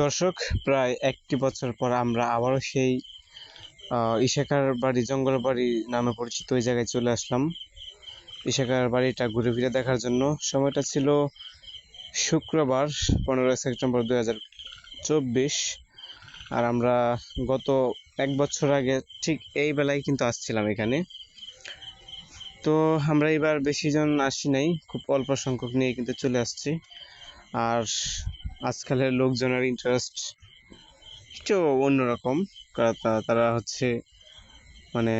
দর্শক, প্রায় একটি বছর পর আমরা আবারও সেই ইশাকার বাড়ি, জঙ্গল বাড়ি নামে পরিচিত ওই জায়গায় চলে আসলাম। ইশাকার বাড়িটা ঘুরে ফিরে দেখার জন্য। সময়টা ছিল শুক্রবার, পনেরোই সেপ্টেম্বর হাজার চব্বিশ। আর আমরা গত এক বছর আগে ঠিক এই বেলায় কিন্তু আসছিলাম এখানে। তো আমরা এবার বেশি জন আসি নাই, খুব অল্প সংখ্যক নিয়ে কিন্তু চলে আসছি। আর আজকালের লোকজনের ইন্টারেস্ট একটু অন্যরকম তারা হচ্ছে মানে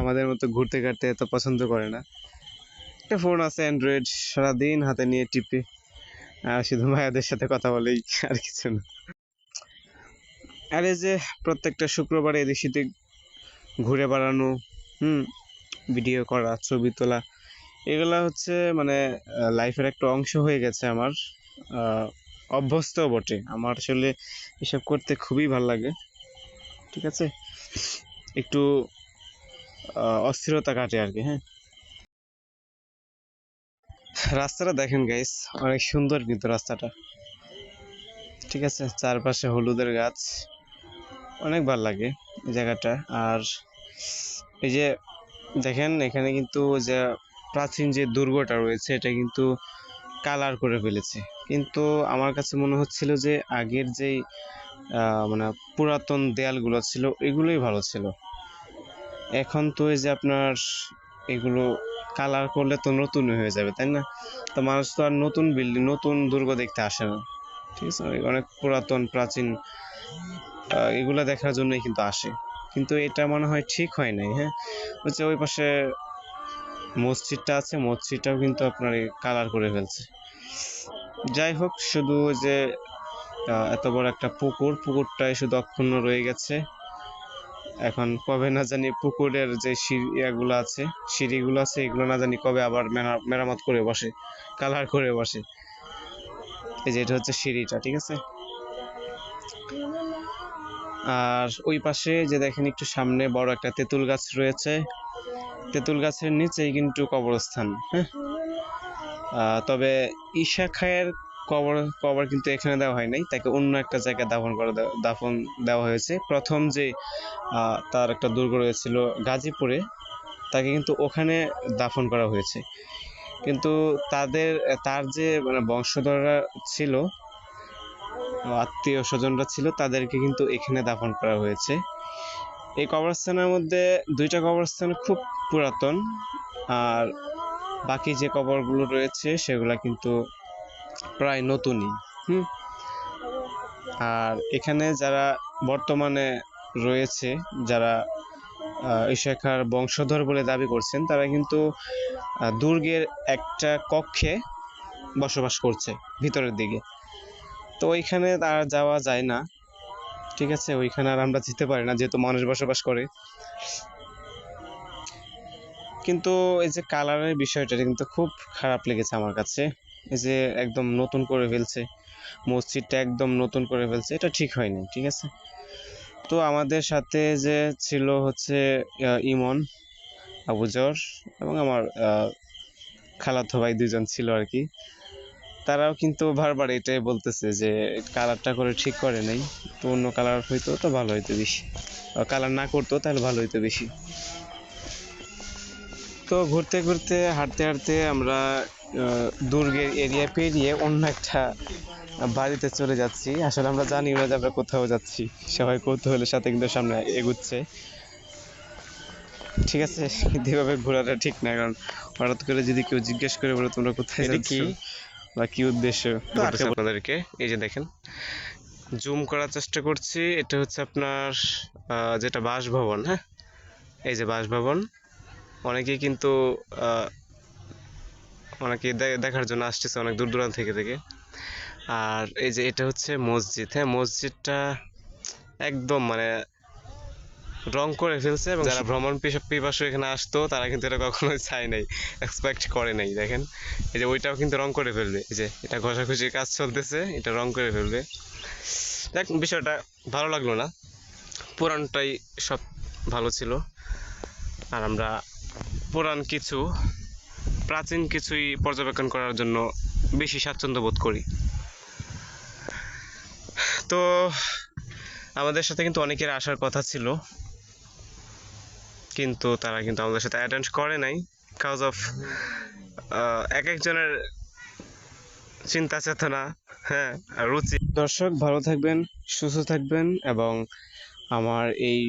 আমাদের মতো ঘুরতে ঘাটতে এত পছন্দ করে না। একটা ফোন আছে অ্যান্ড্রয়েড সারাদিন হাতে নিয়ে টিপে শুধু মায়াদের সাথে কথা বলেই আর কিছু না। আর যে প্রত্যেকটা শুক্রবারে এদিক সেদিক ঘুরে বেড়ানো, হুম ভিডিও করা, ছবি তোলা, এগুলা হচ্ছে মানে লাইফের একটা অংশ হয়ে গেছে আমার। অভ্যস্ত বটে। আমার আসলে এসব করতে খুবই ভালো লাগে। ঠিক আছে? একটু অস্থিরতা কাটে আর কি হ্যাঁ? রাস্তাটা দেখেন গাইস অনেক সুন্দর কিন্তু রাস্তাটা। ঠিক আছে? চারপাশে হলুদের গাছ। অনেক ভালো লাগে এই জায়গাটা। আর এই যে দেখেন, এখানে কিন্তু যে প্রাচীন যে দুর্গটা রয়েছে, এটা কিন্তু কালার করে ফেলেছে। কিন্তু আমার কাছে মনে হচ্ছিল যে আগের যেই মানে পুরাতন দেয়ালগুলো ছিল, এগুলোই ভালো ছিল। এখন তো এই যে আপনার এগুলো কালার করলে তো নতুন হয়ে যাবে, তাই না? তো মানুষ তো আর নতুন বিল্ডিং, নতুন দুর্গ দেখতে আসে না। ঠিক আছে? অনেক পুরাতন, প্রাচীন এগুলো দেখার জন্যই কিন্তু আসে। কিন্তু এটা মনে হয় ঠিক হয় নাই হ্যাঁ? হচ্ছে ওই পাশে মসজিদটা আছে, মসজিদটাও কিন্তু আপনার কালার করে ফেলছে। যাই হোক, শুধু যে এত বড় একটা পুকুর, পুকুরটাই শুধু অক্ষুণ্ণ রয়ে গেছে। এখন কবে না জানি পুকুরের যে সিঁড়িগুলো আছে সিঁড়িগুলো আছে, এগুলো না জানি কবে আবার মেরা- মেরামত করে বসে কালার করে বসে। এই যে এটা হচ্ছে সিঁড়িটা, ঠিক আছে? আর ওই পাশে যে দেখেন একটু সামনে বড় একটা তেঁতুল গাছ রয়েছে। তেঁতুল গাছের নিচেই কিন্তু কবরস্থান হ্যাঁ? তবে ঈশা খায়ের কবর কবর কিন্তু এখানে দেওয়া হয় নাই, তাকে অন্য একটা জায়গায় দাফন করা দাফন দেওয়া হয়েছে। প্রথম যে তার একটা দুর্গ রয়েছিল গাজীপুরে, তাকে কিন্তু ওখানে দাফন করা হয়েছে। কিন্তু তাদের, তার যে মানে বংশধররা ছিল আত্মীয় স্বজনরা ছিল তাদেরকে কিন্তু এখানে দাফন করা হয়েছে। এই কবরস্থানের মধ্যে দুইটা কবরস্থান খুব পুরাতন আর বাকি যে কবরগুলো রয়েছে সেগুলা কিন্তু প্রায় নতুনই হুম? আর এখানে যারা বর্তমানে রয়েছে যারা আহ, এই শেখার বংশধর বলে দাবি করছেন তারা কিন্তু দুর্গের একটা কক্ষে বসবাস করছে ভিতরের দিকে। তো ওইখানে আর যাওয়া যায় না। ঠিক আছে? ওইখানে আর আমরা যেতে পারি না, যেহেতু মানুষ বসবাস করে। কিন্তু এই যে কালারের বিষয়টা কিন্তু খুব খারাপ লেগেছে আমার কাছে। এই যে একদম নতুন করে ফেলছে, মসজিদটা একদম নতুন করে ফেলছে, এটা ঠিক হয়নি, ঠিক আছে? তো আমাদের সাথে যে ছিল হচ্ছে ইমন আবুজর এবং আমার খালাতো ভাই দুজন ছিল আর কি। তারাও কিন্তু বারবার এটাই বলতেছে যে কালারটা করে ঠিক করে নাই তো অন্য কালার হইতো তো ভালো হইতো বেশি। কালার না করতো তাহলে ভালো হইতো বেশি। তো ঘুরতে ঘুরতে হাঁটতে হাঁটতে আমরা দুর্গের এরিয়া পেরিয়ে অন্য একটা বাড়িতে চলে যাচ্ছি। আসলে আমরা জানি না যে আমরা কোথাও যাচ্ছি। সবাই কৌতূহলের সাথে কিন্তু সামনে এগুচ্ছে। ঠিক আছে কিন্তু এভাবে ঘোরাটা ঠিক না কারণ হঠাৎ করে যদি কেউ জিজ্ঞেস করে বলে তোমরা কোথায় যাচ্ছ? বা কি উদ্দেশ্য আপনাদেরকে? এই যে দেখেন জুম করার চেষ্টা করছি। এটা হচ্ছে আপনার যেটা বাসভবন হ্যাঁ? এই যে বাসভবন অনেকেই কিন্তু আহ, অনেকে দেখার জন্য আসতেছে অনেক দূর দূরান্ত থেকে থেকে। আর এই যে এটা হচ্ছে মসজিদ হ্যাঁ? মসজিদটা একদম মানে রং করে ফেলছে এবং যারা ভ্রমণ পিস- পিপাসু এখানে আসতো তারা কিন্তু এটা কখনোই চায় নাই এক্সপেক্ট করে নাই দেখেন। এই যে ওইটাও কিন্তু রং করে ফেলবে এই যে এটা ঘষাঘষির কাজ চলতেছে এটা রং করে ফেলবে। দেখ বিষয়টা ভালো লাগল না পুরানটাই সব ভালো ছিল। আর আমরা পুরান কিছু প্রাচীন কিছুই পর্যবেক্ষণ করার জন্য বেশি স্বাচ্ছন্দ্য বোধ করি। তো আমাদের সাথে কিন্তু অনেকের আসার কথা ছিল। কিন্তু তারা কিন্তু আমাদের সাথে অ্যাটেন্ড করে নাই কাজ অফ এক একজনের চিন্তা চেতনা হ্যাঁ রুচি। দর্শক, ভালো থাকবেন, সুস্থ থাকবেন এবং আমার এই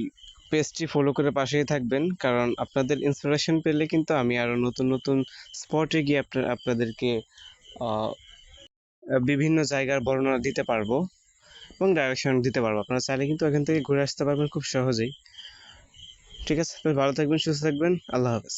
পেজটি ফলো করে পাশেই থাকবেন কারণ আপনাদের ইন্সপিরেশন পেলে কিন্তু আমি আরও নতুন নতুন স্পটে গিয়ে আপনার, আপনাদেরকে বিভিন্ন জায়গার বর্ণনা দিতে পারব এবং ডাইরেকশন দিতে পারব। আপনারা চাইলে কিন্তু এখান থেকে ঘুরে আসতে পারবেন খুব সহজেই। ঠিক আছে আপনি ভালো থাকবেন সুস্থ থাকবেন আল্লাহ হাফেজ।